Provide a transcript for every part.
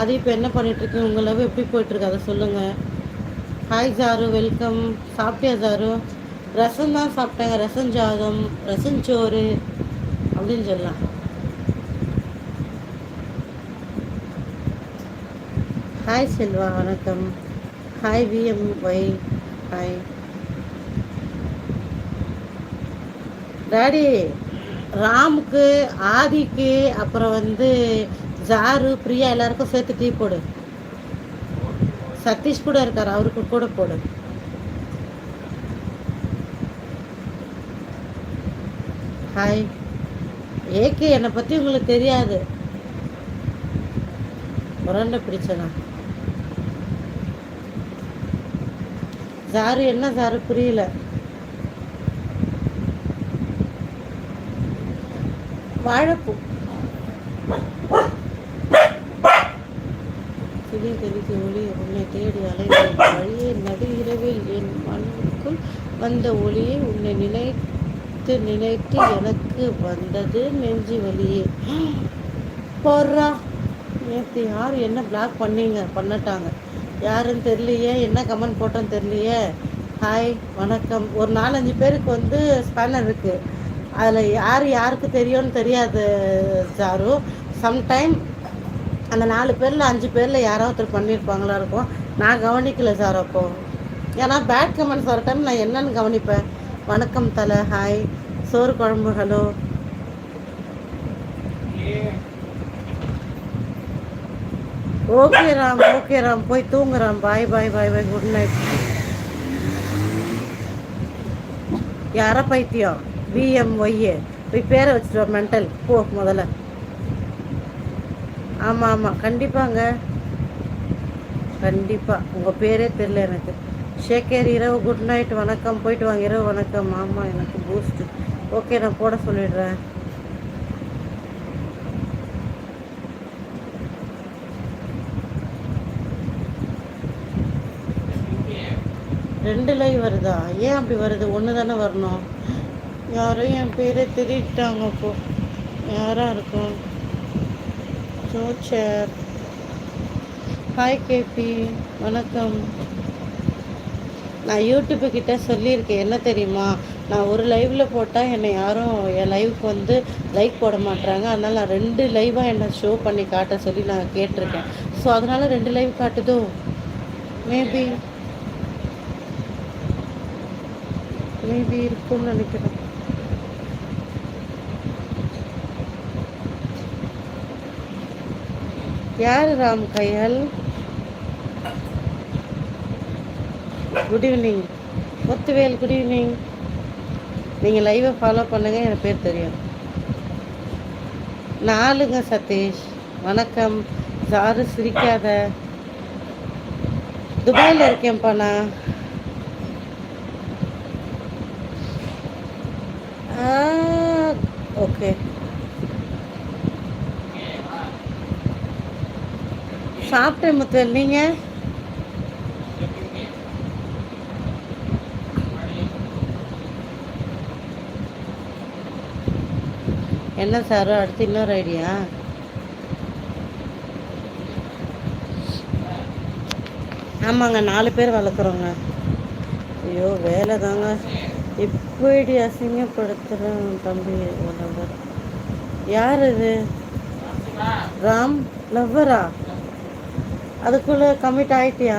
அது இப்போ என்ன பண்ணிகிட்ருக்கு உங்கள் லவ் எப்படி போயிட்டுருக்கு? அதை சொல்லுங்கள் ஹாய் ஜாரு வெல்கம் சாப்பிட்டியா ஜாரு ரசம் தான் சாப்பிட்டாங்க. ரசம் ஜாதம் ரசம் சோறு அப்படின்னு சொல்லலாம். ஹாய் செல்வா வணக்கம். Hi VM Y hi daddy ராமுக்கு ஆதிக்கு அப்புறம் வந்து ஜாரு பிரியா எல்லாருக்கும் சேர்த்து டீ போடு. சதீஷ் கூட இருக்கார் அவருக்கு கூட போடு. ஹாய் ஏகே என்னை பற்றி உங்களுக்கு தெரியாது. முரண்டை பிடிச்சனா? சாரு என்ன சாரு புரியல. வாழைப்பூ. திடீர் தெளிக்கு ஒளி உன்னை தேடி அலைந்த வழியே நடு இரவில் என் மனதுக்குள் வந்த ஒளியை உன்னை நினைத்து நினைத்து எனக்கு வந்தது நெஞ்சு வலியே. போடுறா நேற்று யார் என்ன பிளாக் பண்ணீங்க? பண்ணட்டாங்க. யாருன்னு தெரியலையே. என்ன கமெண்ட் போட்டோன்னு தெரியலையே. ஹாய் வணக்கம். ஒரு நாலஞ்சு பேருக்கு வந்து ஸ்பேனர் இருக்குது அதில் யார் யாருக்கு தெரியும்னு தெரியாது சாரு. சம்டைம் அந்த நாலு பேரில் அஞ்சு பேரில் யாரோ ஒருத்தர் பண்ணியிருப்பாங்களா இருக்கும். நான் கவனிக்கல சார் அப்போ. ஏன்னா பேட் கமெண்ட்ஸ் வர டைம் நான் என்னன்னு கவனிப்பேன். வணக்கம் தலை ஹாய் சோறு குழம்பு hello okay Ram okay Ram. போய் தூங்குறாம் பாய் பாய் பாய் பாய் குட் நைட் யார பைத்தியம்? பிஎம்ஒய்ஏ போய் பேரை வச்சுட்டு மென்டல் போ முதல்ல. ஆமாம் ஆமாம் கண்டிப்பாங்க. கண்டிப்பாக உங்கள் பேரே தெரில எனக்கு. ஷேகேர் இரவு குட் நைட் வணக்கம். போயிட்டு வாங்க. இரவு வணக்கம். ஆமாம் எனக்கு பூஸ்ட்டு ஓகே நான் போட சொல்லிடுறேன். ரெண்டு லைவ் வருதா? ஏன் அப்படி வருது? ஒன்று தானே வரணும். யாரும் என் பேரே திருட்டாங்க அப்போ. யாராக இருக்கும்? ஜோச்சர். ஹாய் கேபி வணக்கம். நான் யூடியூப்பு கிட்ட சொல்லியிருக்கேன். என்ன தெரியுமா? நான் ஒரு லைவில் போட்டால் என்னை யாரும் என் லைவுக்கு வந்து லைக் போட மாட்டாங்க அதனால் நான் ரெண்டு லைவாக என்னை ஷோ பண்ணி காட்ட சொல்லி நான் கேட்டிருக்கேன். ஸோ அதனால் ரெண்டு லைவ் காட்டுதோ? மேபி மேபி இருக்கும்னு நினைக்கிறேன். யார் ராம் கையல்? Good evening Muthuvel good evening நீங்கள் லைவை ஃபாலோ பண்ணுங்கள் எனக்கு பேர் தெரியும். நாலுங்க சதீஷ். வணக்கம். சாரு சிரிக்காத. துபாயில் இருக்கேன்ப்பா நான். ஓகே சாப்பிட்டேன் முத்து. நீங்கள் என்ன சார்? அடுத்து இன்னொரு ஐடியா. ஆமாங்க நாலு பேர் வளர்க்குறோங்க. ஐயோ வேலை தாங்க. இப்படி அசிங்கப்படுத்துகிறேன் தம்பி லவ்வர் யார் இது? ராம் லவ்வரா அதுக்குள்ளே கம்மிட் ஆகிட்டியா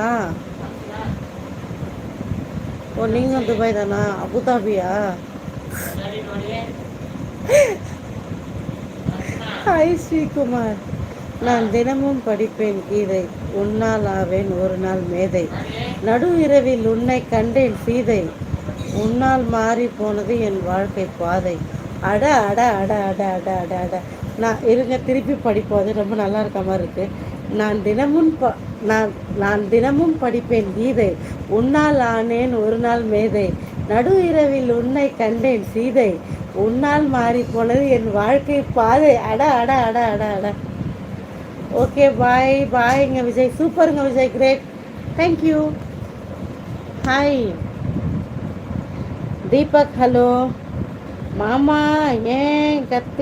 ஓ நீங்கள் துபாய் தானா? அபுதாபியா? ஹாய் ஸ்ரீகுமார். நான் தினமும் படிப்பேன் கீதை. உன்னால் ஆவேன் ஒரு நாள் மேதை. நடு இரவில் உன்னை கண்டேன் சீதை. உன்னால் மாறி போனது என் வாழ்க்கை பாதை. அட அட அட அட அட அட அட. நான் இருங்க திருப்பி படிப்போம். அது ரொம்ப நல்லா இருக்க மாதிரி இருக்குது நான் தினமும் ப நான் நான் தினமும் படிப்பேன் கீதை உன்னால் ஆனேன் ஒரு நாள் மேதை. நடு இரவில் உன்னை கண்டேன் சீதை. உன்னால் மாறி போனது என் வாழ்க்கை பாதை. அட அட அட அட அட. ஓகே பாய் பாய்ங்க விஜய். சூப்பருங்க Vijay. Great. Thank you hi Deepak hello மாமா ஏன் கத்து